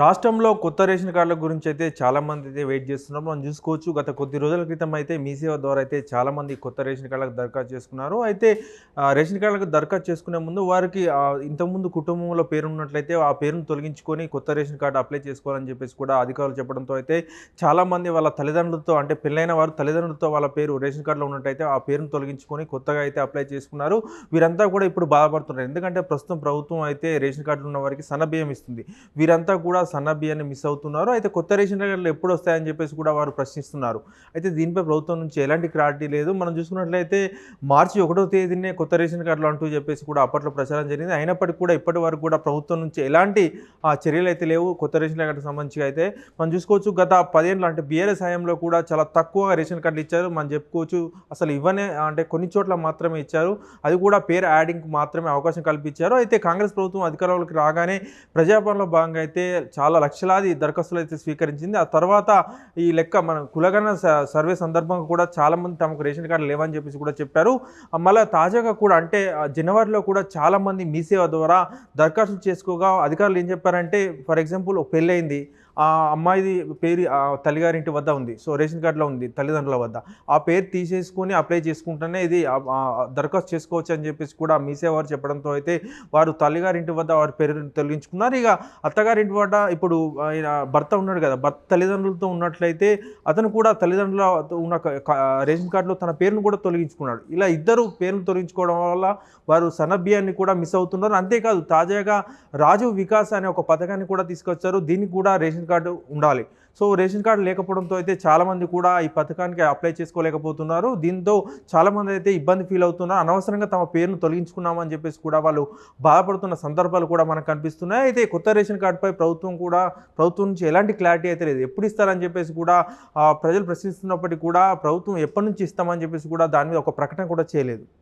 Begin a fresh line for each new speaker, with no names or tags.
రాష్ట్రంలో కొత్త రేషన్ కార్డుల గురించి అయితే చాలామంది అయితే వెయిట్ చేస్తున్నారు. మనం చూసుకోవచ్చు గత కొద్ది రోజుల క్రితం అయితే మీ సేవ ద్వారా అయితే చాలామంది కొత్త రేషన్ కార్డులకు దరఖాస్తు చేసుకున్నారు. అయితే రేషన్ కార్డులకు దరఖాస్తు చేసుకునే ముందు వారికి ఇంతకుముందు కుటుంబంలో పేరు ఉన్నట్లయితే ఆ పేరును తొలగించుకొని కొత్త రేషన్ కార్డు అప్లై చేసుకోవాలని చెప్పేసి కూడా అధికారులు చెప్పడంతో అయితే చాలామంది వాళ్ళ తల్లిదండ్రులతో అంటే పెళ్ళైన వారు తల్లిదండ్రులతో వాళ్ళ పేరు రేషన్ కార్డులో ఉన్నట్టయితే ఆ పేరును తొలగించుకొని కొత్తగా అయితే అప్లై చేసుకున్నారు. వీరంతా కూడా ఇప్పుడు బాధపడుతున్నారు. ఎందుకంటే ప్రస్తుతం ప్రభుత్వం అయితే రేషన్ కార్డులు ఉన్న వారికి సన్నబియ్యం ఇస్తుంది. వీరంతా కూడా సన్న బియ్యాన్ని మిస్ అవుతున్నారు. అయితే కొత్త రేషన్ కార్డులు ఎప్పుడు వస్తాయని చెప్పేసి కూడా వారు ప్రశ్నిస్తున్నారు. అయితే దీనిపై ప్రభుత్వం నుంచి ఎలాంటి క్లారిటీ లేదు. మనం చూసుకున్నట్లయితే మార్చి ఒకటో తేదీనే కొత్త రేషన్ కార్డులు అంటూ చెప్పేసి కూడా అప్పట్లో ప్రచారం జరిగింది. అయినప్పటికీ కూడా ఇప్పటి వరకు కూడా ప్రభుత్వం నుంచి ఎలాంటి ఆ, చర్యలు అయితే లేవు కొత్త రేషన్ కార్డుకి సంబంధించి అయితే. మనం చూసుకోవచ్చు గత పదేళ్ళు అంటే బీఆర్ఎస్ హయాంలో కూడా చాలా తక్కువ రేషన్ కార్డులు ఇచ్చారు. మనం చెప్పుకోవచ్చు అసలు ఇవ్వనే అంటే కొన్ని చోట్ల మాత్రమే ఇచ్చారు. అది కూడా పేరు యాడింగ్కి మాత్రమే అవకాశం కల్పించారు. అయితే కాంగ్రెస్ ప్రభుత్వం అధికారంలోకి రాగానే ప్రజాపాలనలో భాగంగా అయితే చాలా లక్షలాది దరఖాస్తులు అయితే స్వీకరించింది. ఆ తర్వాత ఈ లెక్క మన కులగణ స- సర్వే సందర్భంగా కూడా చాలా మంది తమకు రేషన్ కార్డు లేవని చెప్పేసి కూడా చెప్పారు. మళ్ళీ తాజాగా కూడా అంటే జనవరిలో కూడా చాలామంది మీ సేవ ద్వారా దరఖాస్తులు చేసుకోగా అధికారులు ఏం చెప్పారంటే ఫర్ ఎగ్జాంపుల్ ఒక పెళ్ళయింది. ఆ అమ్మాయిది పేరు తల్లిగారింటి వద్ద ఉంది. సో రేషన్ కార్డులో ఉంది తల్లిదండ్రుల వద్ద. ఆ పేరు తీసేసుకొని అప్లై చేసుకుంటేనే ఇది దరఖాస్తు చేసుకోవచ్చు అని చెప్పేసి కూడా మీసేవారు చెప్పడంతో అయితే వారు తల్లిగారింటి వద్ద వారి పేరు తొలగించుకున్నారు. ఇక అత్తగారింటి వద్ద ఇప్పుడు ఆయన భర్త ఉన్నాడు కదా భర్త తల్లిదండ్రులతో ఉన్నట్లయితే అతను కూడా తల్లిదండ్రులతో ఉన్న రేషన్ కార్డులో తన పేరును కూడా తొలగించుకున్నాడు. ఇలా ఇద్దరు పేర్లు తొలగించుకోవడం వల్ల వారు సనభ్యాన్ని కూడా మిస్ అవుతున్నారు. అంతేకాదు తాజాగా రాజు వికాస్ అనే ఒక పథకాన్ని కూడా తీసుకొచ్చారు. దీనికి కూడా రేషన్ రేషన్ కార్డు ఉండాలి. సో రేషన్ కార్డు లేకపోవడంతో అయితే చాలామంది కూడా ఈ పథకానికి అప్లై చేసుకోలేకపోతున్నారు. దీంతో చాలామంది అయితే ఇబ్బంది ఫీల్ అవుతున్నారు. అనవసరంగా తమ పేరును తొలగించుకున్నామని చెప్పేసి కూడా వాళ్ళు బాధపడుతున్న సందర్భాలు కూడా మనకు కనిపిస్తున్నాయి. అయితే కొత్త రేషన్ కార్డుపై ప్రభుత్వం కూడా ప్రభుత్వం నుంచి ఎలాంటి క్లారిటీ అయితే లేదు. ఎప్పుడు ఇస్తారని చెప్పేసి కూడా ప్రజలు ప్రశ్నిస్తున్నప్పటికీ కూడా ప్రభుత్వం ఎప్పటి నుంచి ఇస్తామని చెప్పేసి కూడా దాని మీద ఒక ప్రకటన కూడా చేయలేదు.